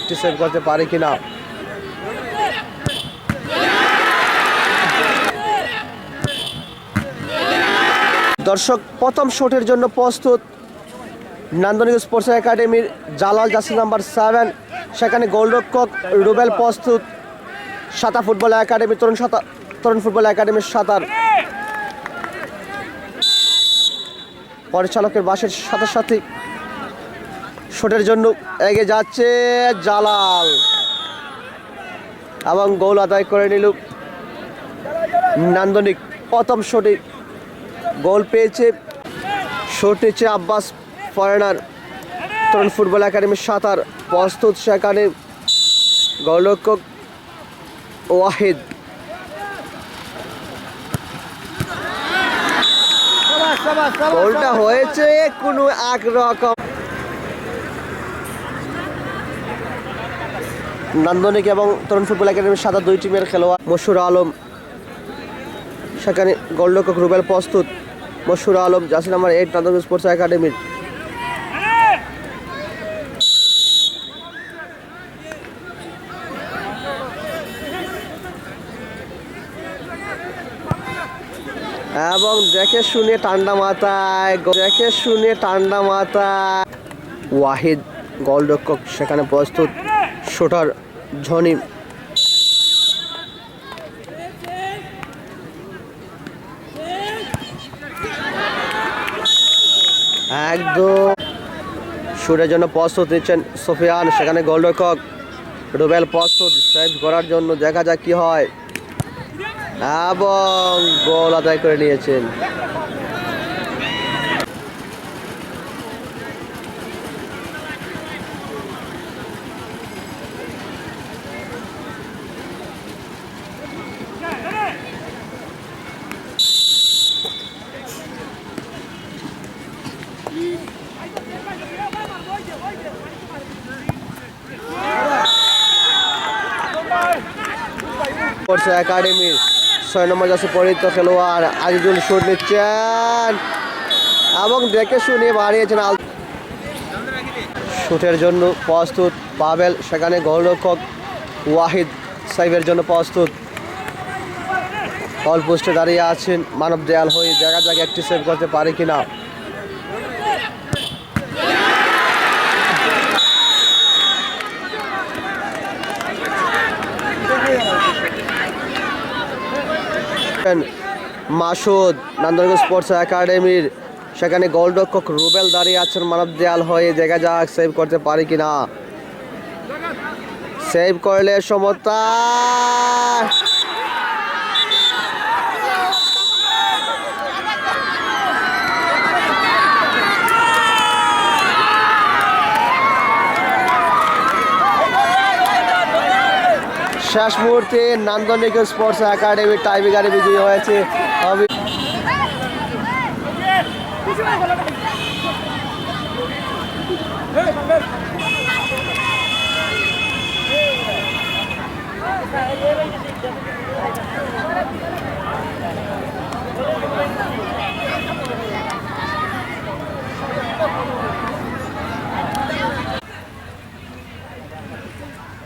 একটি সেভ করতে পারে কিনা? দর্শক, প্রথম শটের জন্য প্রস্তুত নান্দনিক স্পোর্টস একাডেমির জালাল জাসি নাম্বার সেভেন সেখানে গোলরক্ষক রুবেল প্রস্তুত। সাতা ফুটবল একাডেমি, তরুণ সাঁতার, তরুণ ফুটবল একাডেমির সাঁতার। পরিচালকের বাসের সাথে সাথে শটের জন্য এগে যাচ্ছে জালাল। এবং গোল আদায় করে নিল নান্দনিক। প্রথম শটে গোল পেয়েছে শট নিচ্ছে আব্বাস ফরেনার তরুণ ফুটবল একাডেমির সাঁতার। প্রস্তুত সেখানে গোলরক্ষক ওয়াহিদ। গোলটা হয়েছে কোনো এক রকম নান্দনিক এবং তরুণ ফুটবল একাডেমির সাদা দুই টিমের খেলোয়াড় মশুর আলম, সেখানে গোলরক্ষক রুবেল প্রস্তুত। মশুর আলম জাসি আমার এইট, নান্দনিক স্পোর্টস একাডেমির। এবং দেখে শুনে ঠান্ডা মাথায়, দেখে শুনে ঠান্ডা মাথায়। ওয়াহিদ, গোলরক্ষক, সেখানে প্রস্তুত। শুটার ঝনি। একদম। শুটের জন্য প্রস্তুত নিচ্ছেন সোফিয়ান, সেখানে গোলরক্ষক রুবেল প্রস্তুত সেভ করার জন্য দেখা যাক কি হয়। এবং গোল আদায় করে নিয়েছেন। স্পোর্টস একাডেমির ছয় নম্বর যাচ্ছে পরিচিত খেলোয়াড় আজিজুল শুট নিচ্ছেন এবং দেখে শুনে বাড়িয়েছেন আল শুটের জন্য প্রস্তুত পাবেল, সেখানে গোলরক্ষক ওয়াহিদ সাহেবের জন্য প্রস্তুত। অল পোস্টে দাঁড়িয়ে আছেন মানব দেয়াল হয়ে জায়গা জায়গায় একটি সেভ করতে পারে কিনা। মাসুদ নান্দনগঞ্জ স্পোর্টস একাডেমির। সেখানে গোলরক্ষক রুবেল দাঁড়িয়ে আছেন, মানব দেয়াল হয়ে দেখা যাক সেভ করতে পারি কিনা। সেভ করলে সমতা শেষ মুহূর্তে নান্দনিক স্পোর্টস একাডেমি টাইবিগারে বিজয়ী হয়েছে অভি-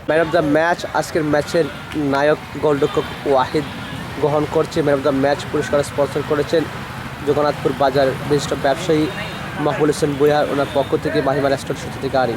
ম্যান অফ দ্য ম্যাচ, আজকের ম্যাচের নায়ক গোলরক্ষক ওয়াহিদ গ্রহণ করছে। ম্যান অফ দ্য ম্যাচ পুরস্কার স্পন্সর করেছেন জগন্নাথপুর বাজার বিশিষ্ট ব্যবসায়ী মাহবুল হোসেন বুয়ার ওনার পক্ষ থেকে মাহিমা রেস্টুরেন্ট সূত্র থেকে আরি